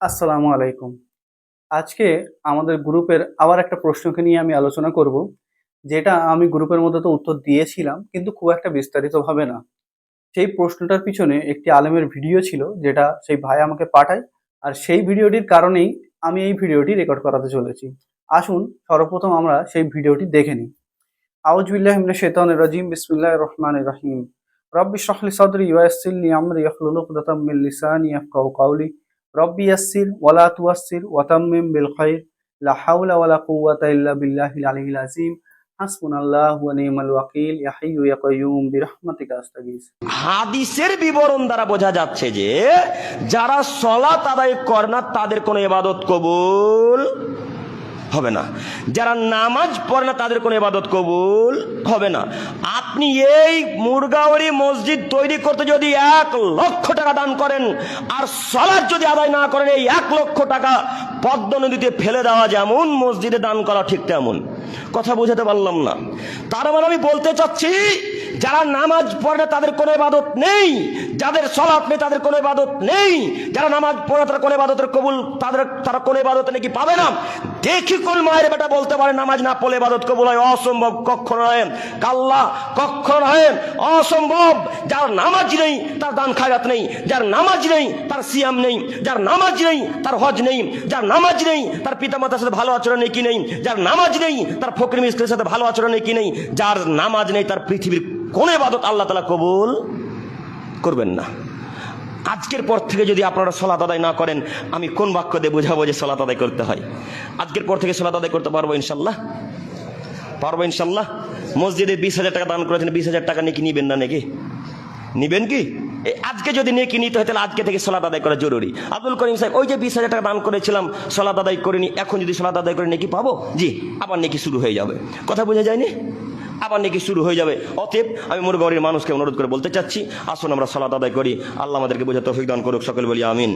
আসসালামু আলাইকুম। আজকে আমাদের গ্রুপের আবার একটা প্রশ্নকে নিয়ে আমি আলোচনা করব, যেটা আমি গ্রুপের মধ্যে তো উত্তর দিয়েছিলাম, কিন্তু খুব একটা বিস্তারিতভাবে না। সেই প্রশ্নটার পিছনে একটি আলেমের ভিডিও ছিল, যেটা সেই ভাই আমাকে পাঠায়, আর সেই ভিডিওটির কারণেই আমি এই ভিডিওটি রেকর্ড করাতে চলেছি। আসুন, সর্বপ্রথম আমরা সেই ভিডিওটি দেখে নিই। আউজবিল্লাহ শেতন রাজিম বিসমুল্লাহ রহমান রাহিম। রব্বি শাহলি সদরি ওয়াসিল্লি আমরি ইয়াহলুল উকদাতাম মিন লিসানি ইয়াফকাহু কাওলি রব্বি তুয়াসসির বিল খাইর লা হাসবুনাল্লাহু ওয়া ওয়াকিল ইয়া হাইয়্যু ইয়া আস্তাগীস হাদিসের বিবরণ দ্বারা বোঝা যাচ্ছে যে, যারা সলাত আদায় করে না, তাদের কোনো ইবাদত কবুল হবে না। যারা নামাজ পড়ে না, তাদের কোনো ইবাদত কবুল হবে না। আপনি এই মুরগাওয়ারি মসজিদ তৈরি করতে যদি এক লক্ষ টাকা দান করেন, আর সলাৎ যদি আদায় না করেন, এই এক লক্ষ টাকা পদ্ম নদীতে ফেলে দেওয়া যেমন, মসজিদে দান করা ঠিক তেমন। কথা বোঝাতে পারলাম না। তার মানে আমি বলতে চাচ্ছি, যারা নামাজ পড়ে তাদের কোনো ইবাদত নেই। যাদের সলাপ নেই, তাদের কোনো ইবাদত নেই। যারা নামাজ পড়ে তারা কোনো ইবাদতের কবুল, তাদের, তারা কোনো ইবাদত নাকি পাবে না? দেখি কোন মায়ের বেটা বলতে পারে নামাজ না পড়লে ইবাদত কবুল হয়? অসম্ভব কখনো নয়। কাল্লা কখনো নয়। অসম্ভব। যার নামাজ নেই, তার দান খায়রাত নেই। যার নামাজ নেই, তার সিয়াম নেই। যার নামাজ নেই, তার হজ নেই। যার নামাজ নেই, তার পিতামাতার সাথে ভালো আচরণ নেই কি নেই? যার নামাজ নেই, তার ফকরি মিস্ত্রির সাথে ভালো আচরণ নেই কি নেই? যার নামাজ নেই, তার পৃথিবীর কোন ইবাদত আল্লাহ তালা কবুল করবেন না। আজকের পর থেকে যদি আপনারা সলাত আদায় না করেন, আমি কোন বাক্য দিয়ে বোঝাবো যে সলাত আদায় করতে হয়? আজকের পর থেকে সলাত আদায় করতে পারব ইনশাল্লাহ পারব ইনশাল্লাহ মসজিদে বিশ হাজার টাকা দান করেছেন, বিশ হাজার টাকা নাকি নিবেন না নাকি? নিবেন কি? আজকে যদি নেকি নিতে হয়, তাহলে আজকে থেকে সলাত আদায় করা জরুরি। আব্দুল করিম সাহেব, ওই যে বিশ হাজার টাকা দান করেছিলাম, সলাত আদায় করিনি, এখন যদি সলাত আদায় করে নেকি পাবো? জি, আবার নেকি শুরু হয়ে যাবে। কথা বোঝা যায়নি? আবার নাকি শুরু হয়ে যাবে। অতএব আমি মুরগরির মানুষকে অনুরোধ করে বলতে চাচ্ছি, আসুন আমরা সালাত আদায় করি। আল্লাহ আমাদেরকে বোঝা তৌফিক দান করুক, সকল বলি আমিন।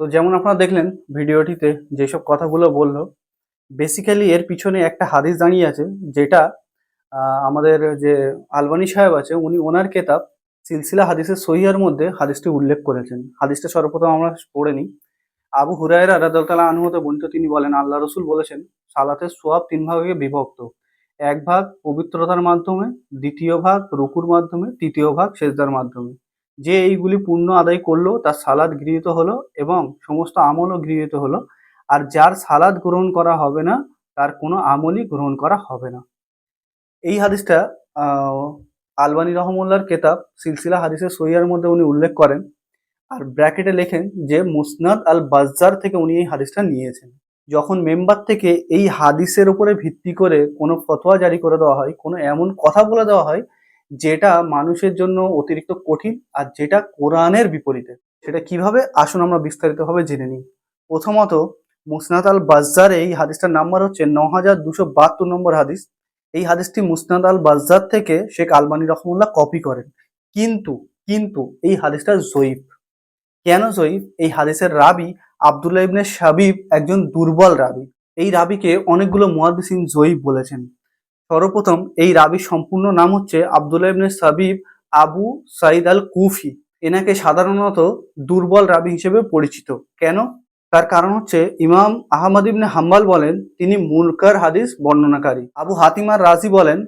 তো যেমন আপনারা দেখলেন ভিডিওটিতে যেসব কথাগুলো বলল বেসিক্যালি এর পিছনে একটা হাদিস দাঁড়িয়ে আছে, যেটা আমাদের যে আলবানি সাহেব আছে, উনি ওনার কেতাব সিলসিলা হাদিসের সহিয়ার মধ্যে হাদিসটি উল্লেখ করেছেন। হাদিসটা সর্বপ্রথম আমরা পড়ে নিই। আবু হুরায়রা রাদালতালা আনহতে বর্ণিত তিনি বলেন, আল্লাহ রসুল বলেছেন, সালাতের সোয়াব তিন ভাগে বিভক্ত। এক ভাগ পবিত্রতার মাধ্যমে, দ্বিতীয় ভাগ রুকুর মাধ্যমে, তৃতীয় ভাগ সেজদার মাধ্যমে। যে এইগুলি পূর্ণ আদায় করল, তার সালাদ গৃহীত হলো এবং সমস্ত আমলও গৃহীত হলো। আর যার সালাদ গ্রহণ করা হবে না, তার কোনো আমলই গ্রহণ করা হবে না। এই হাদিসটা আলবানী রহমুল্লার কেতাব, সিলসিলা হাদিসের সহিয়ার মধ্যে উনি উল্লেখ করেন। আর ব্র্যাকেটে লেখেন যে, মুসনাদ আল বাজ্জার থেকে উনি এই হাদিসটা নিয়েছেন। যখন মেম্বার থেকে এই হাদিসের উপরে ভিত্তি করে কোনো ফতোয়া জারি করে দেওয়া হয়, কোনো এমন কথা বলে দেওয়া হয়, যেটা মানুষের জন্য অতিরিক্ত কঠিন আর যেটা কোরআনের বিপরীতে। সেটা কীভাবে? আসুন আমরা বিস্তারিতভাবে জেনে নিই। প্রথমত, মুসনাদ আল বাজ্জার এই হাদিসটার নাম্বার হচ্ছে ন হাজার দুশো বাহাত্তর নম্বর হাদিস। এই হাদিসটি মুসনাদ আল বাজ্জার থেকে শেখ আলবানী রহমুল্লাহ কপি করেন। কিন্তু কিন্তু এই হাদিসটা জয়ীফ। কেন জয়ীফ? এই হাদিসের রাবি আবদুল্লাহ ইবনে শাবিব একজন দুর্বল রাবি। এই রাবিকে অনেকগুলো মুহাদ্দিসিন জয়ীফ বলেছেন। সর্বপ্রথম এই রাবির সম্পূর্ণ নাম হচ্ছে আবদুল্লাহ ইবনে সাবিব আবু সাইদ আল কুফি এনাকে সাধারণত দুর্বল রাবি হিসেবে পরিচিত। কেন? তার কারণ হচ্ছে ইমাম আহমদ ইবনে হাম্বাল বলেন, তিনি মুলকার হাদিস বর্ণনাকারী। আবু হাতিমার রাজি বলেন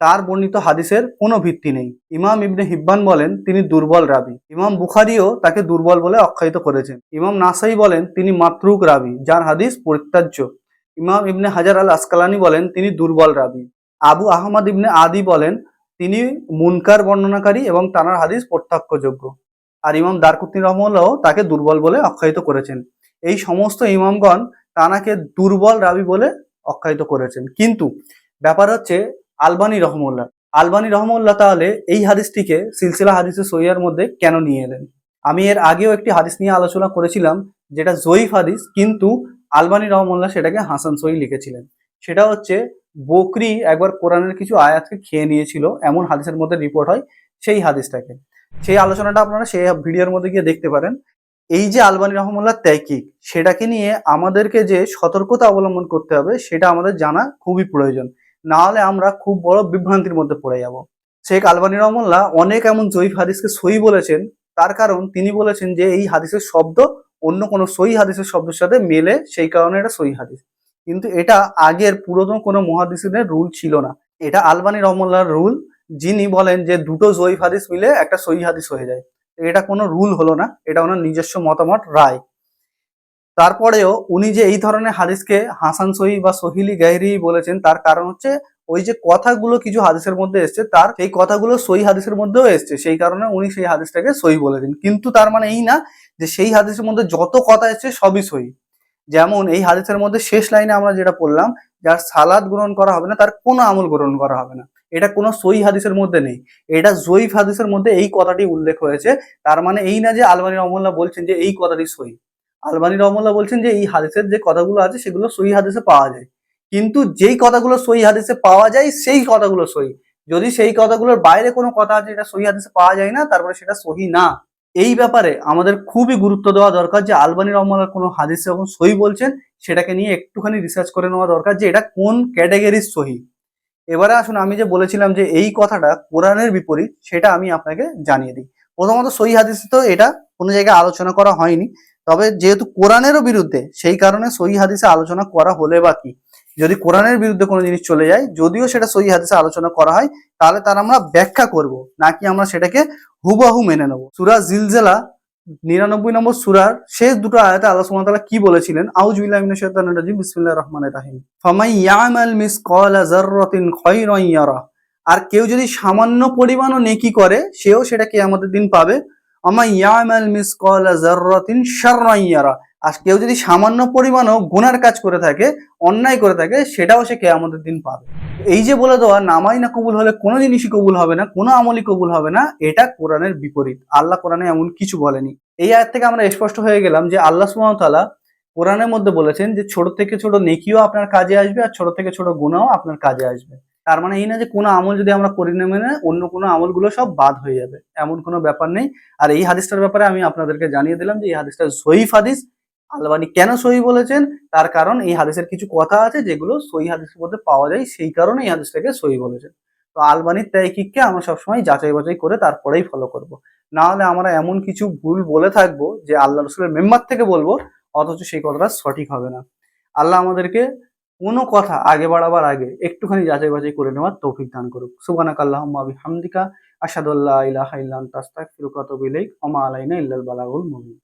তার বর্ণিত হাদিসের কোনো ভিত্তি নেই। ইমাম ইবনে হিব্বান বলেন, তিনি দুর্বল রাবি। ইমাম বুখারিও তাকে দুর্বল বলে আখ্যায়িত করেছেন। ইমাম নাসাই বলেন, তিনি মাতরুক রাবি, যার হাদিস পরিত্যাজ্য। ইমাম ইবনে হাজার আল আসকালানি বলেন, তিনি দুর্বল রাবি। আবু আহমদ ইবনে আদি বলেন, তিনি মুনকার বর্ণনাকারী এবং তানার হাদিস প্রত্যক্ষযোগ্য। আর ইমাম দারকুতনি রহমুল্লাহ তাকে দুর্বল বলে আখ্যায়িত করেছেন। এই সমস্ত ইমামগণ তানাকে দুর্বল রাবি বলে আখ্যায়িত করেছেন। কিন্তু ব্যাপার হচ্ছে আলবানী রহমুল্লাহ। আলবানী রহমুল্লাহ তাহলে এই হাদিসটিকে সিলসিলা হাদিসের সহিয়ার মধ্যে কেন নিয়ে এলেন? আমি এর আগেও একটি হাদিস নিয়ে আলোচনা করেছিলাম, যেটা জয়ীফ হাদিস, কিন্তু আলবানী রহমুল্লাহ সেটাকে হাসান সহি লিখেছিলেন। সেটা হচ্ছে, বকরি একবার কোরআনের কিছু আয়াতকে খেয়ে নিয়েছিল, এমন হাদিসের মধ্যে রিপোর্ট হয় সেই হাদিসটাকে। সেই আলোচনাটা আপনারা সেই ভিডিওর মধ্যে গিয়ে দেখতে পারেন। এই যে আলবানী রহমুল্লাহ ত্যাকিক সেটাকে নিয়ে আমাদেরকে যে সতর্কতা অবলম্বন করতে হবে, সেটা আমাদের জানা খুবই প্রয়োজন। না হলে আমরা খুব বড় বিভ্রান্তির মধ্যে পড়ে যাব। শেখ আলবানী রহমুল্লাহ অনেক এমন জয়ীফ হাদিসকে সই বলেছেন, তার কারণ তিনি বলেছেন যে এই হাদিসের শব্দ অন্য কোনো সই হাদিসের শব্দের সাথে মেলে, সেই কারণে এটা সই হাদিস। কিন্তু এটা আগের পুরাতন কোনো মহাদিসের রুল ছিল না। এটা আলবানী রহমুল্লাহর রুল, যিনি বলেন যে দুটো জয়ীফ হাদিস মিলে একটা সই হাদিস হয়ে যায়। এটা কোনো রুল হলো না, এটা ওনার নিজস্ব মতামত, রায়। তারপরেও উনি যে এই ধরনের হাদিসকে হাসান সহি বা সহিলি গাহরি বলেছেন, তার কারণ হচ্ছে ওই যে কথাগুলো কিছু হাদিসের মধ্যে এসছে, তার সেই কথাগুলো সই হাদিসের মধ্যেও এসছে। সেই কারণে উনি সেই হাদিসটাকে সই বলেছেন। কিন্তু তার মানে এই না যে সেই হাদিসের মধ্যে যত কথা এসছে সবই সই যেমন এই হাদিসের মধ্যে শেষ লাইনে আমরা যেটা পড়লাম, যার সালাদ গ্রহণ করা হবে না, তার কোনো আমল গ্রহণ করা হবে না। এটা কোনো সই হাদিসের মধ্যে নেই। এটা জয়ীফ হাদিসের মধ্যে এই কথাটি উল্লেখ হয়েছে। তার মানে এই না যে আলবানী রহমুল্লাহ বলছেন যে এই কথাটি সই আলবানী রহমুল্লাহ বলছেন যে, এই হাদিসের যে কথাগুলো আছে, সেগুলো সই হাদিসে পাওয়া যায়। কিন্তু যেই কথাগুলো সহি হাদিসে পাওয়া যায়, সেই কথাগুলো সই যদি সেই কথাগুলোর বাইরে কোনো কথা আছে, যেটা সহি হাদিসে পাওয়া যায় না, তারপরে সেটা সহি না। এই ব্যাপারে আমাদের খুবই গুরুত্ব দেওয়া দরকার যে, আলবানী রহমানের কোনো হাদিসে যখন সহি বলছেন, সেটাকে নিয়ে একটুখানি রিসার্চ করে নেওয়া দরকার যে, এটা কোন ক্যাটাগরির সহি। এবারে আসুন, আমি যে বলেছিলাম যে, এই কথাটা কোরআনের বিপরীত, সেটা আমি আপনাকে জানিয়ে দিই। প্রথমত সহি হাদিসে তো এটা কোনো জায়গায় আলোচনা করা হয়নি। তবে যেহেতু কোরআনেরও বিরুদ্ধে, সেই কারণে সহি হাদিসে আলোচনা করা হলে বা কি? যদি কোরআনের বিরুদ্ধে কোনো জিনিস চলে যায়, যদিও সেটা সহি হাদিসে আলোচনা করা হয়, তাহলে তার আমরা ব্যাখ্যা করব নাকি আমরা সেটাকে হুবাহু মেনে নেব। সুরা জিলজেলা, নিরানব্বই নম্বর সুরার শেষ দুটো আয়াতে আল্লাহ সুবহানাহু তাআলা কি বলেছিলেন? আউযুবিল্লাহি মিনাশ শাইতানির রাজিম, বিসমিল্লাহির ফামাই ইয়ামাল মিসকালা যাররাতিন খায়রান ইয়ারা। আর কেউ যদি সামান্য পরিমাণও নেকি করে, সেও সেটা কিয়ামতের দিন পাবে। আমা ইয়ামাল মিসকালা যাররাতিন শাররান ইয়ারা। আর কেউ যদি সামান্য পরিমাণও গুনার কাজ করে থাকে, অন্যায় করে থাকে, সেটাও সে কেয়ামতের দিন পাবে। এই যে বলে দেওয়া, নামাই না কবুল হলে কোনো জিনিসই কবুল হবে না, কোনো আমলই কবুল হবে না, এটা কোরআনের বিপরীত। আল্লাহ কোরআনে এমন কিছু বলেনি। এই আয়াত থেকে আমরা স্পষ্ট হয়ে গেলাম যে আল্লাহ ওয়া কোরআনের মধ্যে বলেছেন যে ছোট থেকে ছোট নেকিও আপনার কাজে আসবে, আর ছোট থেকে ছোট গুনাহও আপনার কাজে আসবে। তার মানে এই না যে কোনো আমল যদি আমরা করি না মেনে অন্য কোনো আমলগুলো সব বাদ হয়ে যাবে। এমন কোনো ব্যাপার নেই। আর এই হাদিসটার ব্যাপারে আমি আপনাদেরকে জানিয়ে দিলাম যে এই হাদিসটা জয়ীফ হাদিস। আলবানি কেন সহি বলেছেন? তার কারণ এই হাদিসের কিছু কথা আছে যেগুলো সহি হাদিসের মধ্যে পাওয়া যায়। সেই কারণে এই হাদিসটাকে সহি বলেছেন। তো আলবানির তাইকিককে আমরা সবসময় যাচাই বাছাই করে তারপরেই ফলো করব। না হলে আমরা এমন কিছু ভুল বলে থাকব যে আল্লাহ রসুলের মেম্বার থেকে বলব, অথচ সেই কথাটা সঠিক হবে না। আল্লাহ আমাদেরকে কোনো কথা আগে বাড়াবার আগে একটুখানি যাচাই বাছাই করে নেওয়ার তৌফিক দান করুক। সুবানাক বিহামদিকা হামদিকা আসাদুল্লাহ ইলাহা ইল্লান তাস্তাক ফিরুকাত বিলেক অমা আলাইনা ইল্লাল বালাগুল মুবিন।